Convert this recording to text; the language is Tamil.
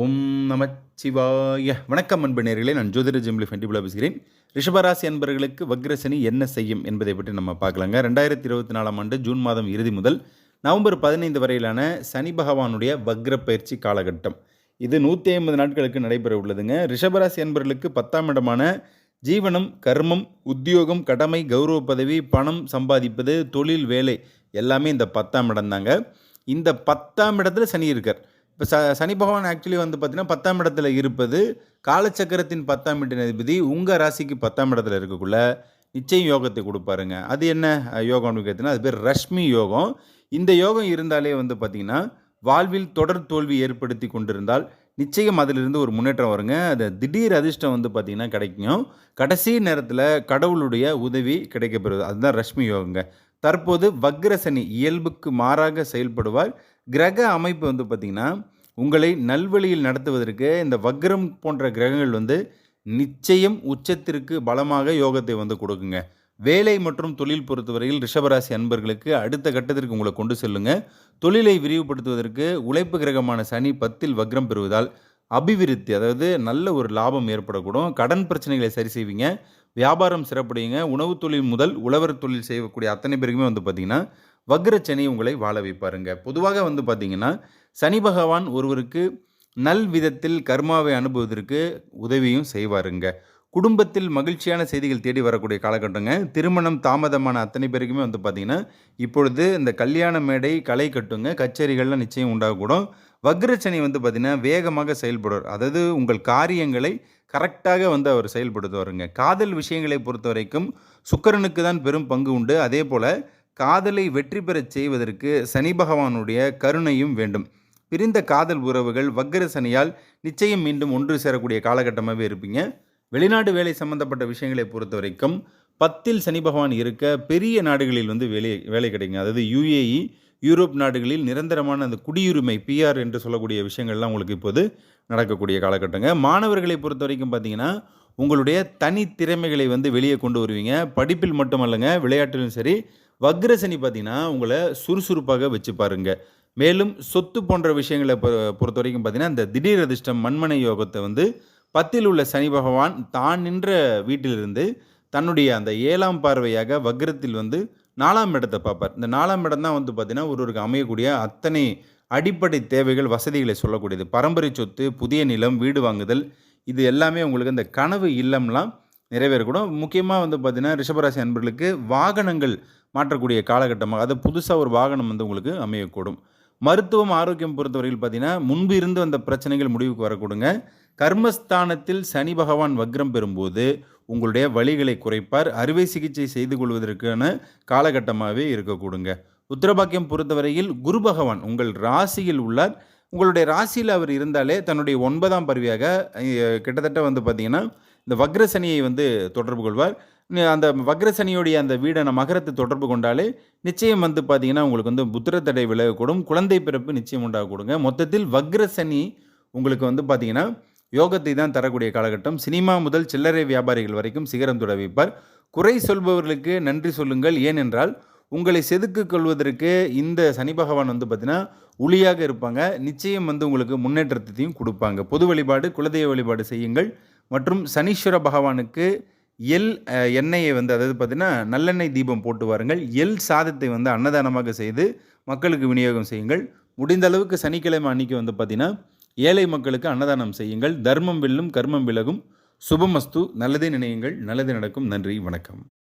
ஓம் நமச்சிவாய. வணக்கம் அன்பு நேர்களே நான் ஜோதிட ஜிம்லி ஃபெண்டிபுலா பேசுகிறேன். ரிஷபராசி அன்பர்களுக்கு வக்ரசனி என்ன செய்யும் என்பதை பற்றி நம்ம பார்க்கலாங்க. ரெண்டாயிரத்தி இருபத்தி நாலாம் ஆண்டு ஜூன் மாதம் இறுதி முதல் நவம்பர் பதினைந்து வரையிலான சனி பகவானுடைய வக்ர பயிற்சி காலகட்டம். இது நூற்றி ஐம்பது நாட்களுக்கு நடைபெற உள்ளதுங்க. ரிஷபராசி அன்பர்களுக்கு பத்தாம் இடமான ஜீவனம் கர்மம் உத்தியோகம் கடமை கௌரவ பதவி பணம் சம்பாதிப்பது தொழில் வேலை எல்லாமே இந்த பத்தாம் இடம் தாங்க இந்த பத்தாம் இடத்துல சனி இருக்கார். இப்போ ச சனி பகவான் ஆக்சுவலி வந்து பார்த்திங்கன்னா பத்தாம் இடத்துல இருப்பது காலச்சக்கரத்தின் பத்தாம் வீட்டின் அதிபதி உங்கள் ராசிக்கு பத்தாம் இடத்துல இருக்கக்குள்ள நிச்சயம் யோகத்தை கொடுப்பாருங்க. அது என்ன யோகம்னு கேட்டிங்கன்னா அது பேர் ரஷ்மி யோகம். இந்த யோகம் இருந்தாலே வந்து பார்த்திங்கன்னா வாழ்வில் தொடர் தோல்வி ஏற்படுத்தி கொண்டிருந்தால் நிச்சயம் அதிலிருந்து ஒரு முன்னேற்றம் வருங்க. அது திடீர் அதிர்ஷ்டம் வந்து பார்த்திங்கன்னா கிடைக்கும். கடைசி நேரத்தில் கடவுளுடைய உதவி கிடைக்கப்பெறுவது அதுதான் ரஷ்மி யோகங்க. தற்போது வக்ரசனி இயல்புக்கு மாறாக செயல்படுவார். கிரக அமைப்பு வந்து பார்த்திங்கன்னா உங்களை நல்வழியில் நடத்துவதற்கு இந்த வக்ரம் போன்ற கிரகங்கள் வந்து நிச்சயம் உச்சத்திற்கு பலமாக யோகத்தை வந்து கொடுக்குங்க. வேலை மற்றும் தொழில் பொறுத்தவரையில் ரிஷபராசி அன்பர்களுக்கு அடுத்த கட்டத்திற்கு உங்களை கொண்டு செல்லுங்க. தொழிலை விரிவுபடுத்துவதற்கு உழைப்பு கிரகமான சனி பத்தில் வக்ரம் பெறுவதால் அபிவிருத்தி அதாவது நல்ல ஒரு லாபம் ஏற்படக்கூடும். கடன் பிரச்சனைகளை சரி செய்வீங்க. வியாபாரம் சிறப்படையுங்க. உணவு தொழில் முதல் உழவர் தொழில் செய்யக்கூடிய அத்தனை பேருக்குமே வந்து பார்த்திங்கன்னா வக்ரச்சனி உங்களை வாழ வைப்பாருங்க. பொதுவாக வந்து பார்த்திங்கன்னா சனி பகவான் ஒருவருக்கு நல் விதத்தில் கர்மாவை அனுபவதற்கு உதவியும் செய்வாருங்க. குடும்பத்தில் மகிழ்ச்சியான செய்திகள் தேடி வரக்கூடிய காலகட்டங்க. திருமணம் தாமதமான அத்தனை பேருக்குமே வந்து பார்த்திங்கன்னா இப்பொழுது இந்த கல்யாண மேடை களை கட்டுங்க கச்சேரிகள்லாம் நிச்சயம் உண்டாகக்கூடும். வக்ரச்சனி வந்து பார்த்திங்கன்னா வேகமாக செயல்படுவார். அதாவது உங்கள் காரியங்களை கரெக்டாக வந்து அவர் செயல்படுத்துவாருங்க. காதல் விஷயங்களை பொறுத்த வரைக்கும் சுக்கரனுக்கு தான் பெரும் பங்கு உண்டு. அதே போல் காதலை வெற்றி பெறச் செய்வதற்கு சனி பகவானுடைய கருணையும் வேண்டும். பிரிந்த காதல் உறவுகள் வக்கர சனியால் நிச்சயம் மீண்டும் ஒன்று சேரக்கூடிய காலகட்டமாகவே இருப்பீங்க. வெளிநாடு வேலை சம்பந்தப்பட்ட விஷயங்களை பொறுத்த வரைக்கும் பத்தில் சனி பகவான் இருக்க பெரிய நாடுகளில் வந்து வேலை வேலை கிடைக்கும் அதாவது யுஏஇ யூரோப் நாடுகளில் நிரந்தரமான அந்த குடியுரிமை பிஆர் என்று சொல்லக்கூடிய விஷயங்கள்லாம் உங்களுக்கு இப்போது நடக்கக்கூடிய காலகட்டங்க. மாணவர்களை பொறுத்த வரைக்கும் பார்த்தீங்கன்னா உங்களுடைய தனி திறமைகளை வந்து வெளியே கொண்டு வருவீங்க. படிப்பில் மட்டுமல்லங்க விளையாட்டிலும் சரி வக்ரசனி பார்த்தீங்கன்னா உங்களை சுறுசுறுப்பாக வச்சு பாருங்க. மேலும் சொத்து போன்ற விஷயங்களை பொறுத்த வரைக்கும் பார்த்தீங்கன்னா இந்த திடீர் அதிர்ஷ்டம் மண்மனை யோகத்தை வந்து பத்தில் உள்ள சனி பகவான் தான் நின்ற வீட்டிலிருந்து தன்னுடைய அந்த ஏழாம் பார்வையாக வக்ரத்தில் வந்து நாலாம் இடத்தை பார்ப்பார். இந்த நாலாம் இடம் தான் வந்து பார்த்திங்கன்னா ஒருவருக்கு அமையக்கூடிய அத்தனை அடிப்படை தேவைகள் வசதிகளை சொல்லக்கூடியது. பரம்பரை சொத்து புதிய நிலம் வீடு வாங்குதல் இது எல்லாமே உங்களுக்கு இந்த கனவு இல்லம்லாம் நிறைவேறக்கூடும். முக்கியமாக வந்து பார்த்திங்கன்னா ரிஷபராசி அன்பர்களுக்கு வாகனங்கள் மாற்றக்கூடிய காலகட்டமாக அது புதுசாக ஒரு வாகனம் வந்து உங்களுக்கு அமையக்கூடும். மருத்துவம் ஆரோக்கியம் பொறுத்தவரையில் பார்த்தீங்கன்னா முன்பு இருந்து வந்த பிரச்சனைகள் முடிவுக்கு வரக்கூடுங்க. கர்மஸ்தானத்தில் சனி பகவான் வக்ரம் பெறும்போது உங்களுடைய வழிகளை குறைப்பார். அறுவை சிகிச்சை செய்து கொள்வதற்கான காலகட்டமாகவே இருக்கக்கூடுங்க. உத்தரபாக்கியம் பொறுத்தவரையில் குரு பகவான் உங்கள் ராசியில் உள்ளார். உங்களுடைய ராசியில் அவர் இருந்தாலே தன்னுடைய ஒன்பதாம் பருவியாக கிட்டத்தட்ட வந்து பார்த்திங்கன்னா இந்த வக்ரசனியை வந்து தொடர்பு கொள்வார். அந்த வக்ரசனியுடைய அந்த வீடான மகரத்தை தொடர்பு கொண்டாலே நிச்சயம் வந்து பார்த்திங்கன்னா உங்களுக்கு வந்து புத்திர தடை விலகக்கூடும். குழந்தை பிறப்பு நிச்சயம் உண்டாகக்கூடுங்க. மொத்தத்தில் வக்ரசனி உங்களுக்கு வந்து பார்த்திங்கன்னா யோகத்தை தான் தரக்கூடிய காலகட்டம். சினிமா முதல் சில்லறை வியாபாரிகள் வரைக்கும் சிகரம் தொட வைப்பார். குறை சொல்பவர்களுக்கு நன்றி சொல்லுங்கள். ஏனென்றால் உங்களை செதுக்கு கொள்வதற்கு இந்த சனி பகவான் வந்து பார்த்தீங்கன்னா ஒளியாக இருப்பாங்க. நிச்சயம் வந்து உங்களுக்கு முன்னேற்றத்தையும் கொடுப்பாங்க. பொது வழிபாடு குலதெய்வ வழிபாடு செய்யுங்கள். மற்றும் சனீஸ்வர பகவானுக்கு எல் எண்ணெயை வந்து அதாவது பார்த்திங்கன்னா நல்லெண்ணெய் தீபம் போட்டு வாருங்கள். எல் சாதத்தை வந்து அன்னதானமாக செய்து மக்களுக்கு விநியோகம் செய்யுங்கள். முடிந்த அளவுக்கு சனிக்கிழமை அன்னைக்கு வந்து பார்த்திங்கன்னா ஏழை மக்களுக்கு அன்னதானம் செய்யுங்கள். தர்மம் வெல்லும் கர்மம் விலகும். சுபமஸ்து. நல்லதே நினையுங்கள். நல்லது நடக்கும். நன்றி. வணக்கம்.